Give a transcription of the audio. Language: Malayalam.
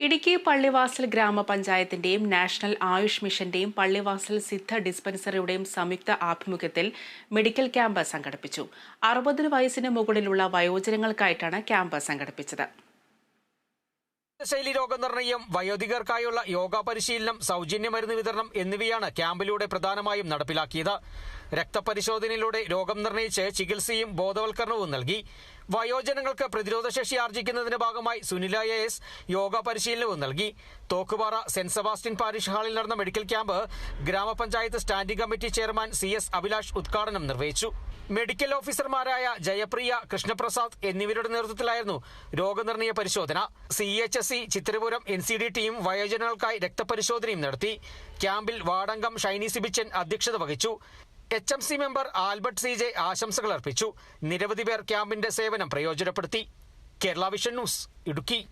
ഇടുക്കി പള്ളിവാസൽ ഗ്രാമപഞ്ചായത്തിന്റെയും നാഷണൽ ആയുഷ് മിഷന്റെയും പള്ളിവാസൽ സിദ്ധ ഡിസ്പെൻസറിയുടെയും സംയുക്ത ആഭിമുഖ്യത്തിൽ മെഡിക്കൽ ക്യാമ്പ് സംഘടിപ്പിച്ചു. അറുപതിന് വയസ്സിന് മുകളിലുള്ള വയോജനങ്ങൾക്കായിട്ടാണ് ക്യാമ്പ് സംഘടിപ്പിച്ചത്. ശൈലി രോഗനിർണയം വയോധികർക്കായുള്ള യോഗ പരിശീലനം സൗജന്യ മരുന്ന് വിതരണം എന്നിവയാണ് ക്യാമ്പിലൂടെ പ്രധാനമായും നടപ്പിലാക്കിയത്. രക്തപരിശോധനയിലൂടെ രോഗം നിർണയിച്ച് ചികിത്സയും ബോധവൽക്കരണവും നൽകി. വയോജനങ്ങൾക്ക് പ്രതിരോധശേഷി ആർജിക്കുന്നതിന്റെ ഭാഗമായി സുനില എ എസ് യോഗ പരിശീലനവും നൽകി. തോക്കുപാറ സെന്റ് സെബാസ്റ്റ്യൻ പാരിഷ് ഹാളിൽ നടന്ന മെഡിക്കൽ ക്യാമ്പ് ഗ്രാമപഞ്ചായത്ത് standing committee chairman C S Abhilash ഉദ്ഘാടനം നിർവഹിച്ചു. മെഡിക്കൽ ഓഫീസർമാരായ ജയപ്രിയ കൃഷ്ണപ്രസാദ് എന്നിവരുടെ നേതൃത്വത്തിലായിരുന്നു രോഗനിർണയ പരിശോധന. C H S C Chithrapuram N C D team വയോജനങ്ങൾക്കായി രക്തപരിശോധനയും നടത്തി. ക്യാമ്പിൽ വാടങ്കം ഷൈനി സിബിച്ചൻ അധ്യക്ഷത വഹിച്ചു. H M C member Albert C J ആശംസകൾ അർപ്പിച്ചു. നിരവധി പേർ ക്യാമ്പിന്റെ സേവനം പ്രയോജനപ്പെടുത്തി. Kerala vision news Idukki.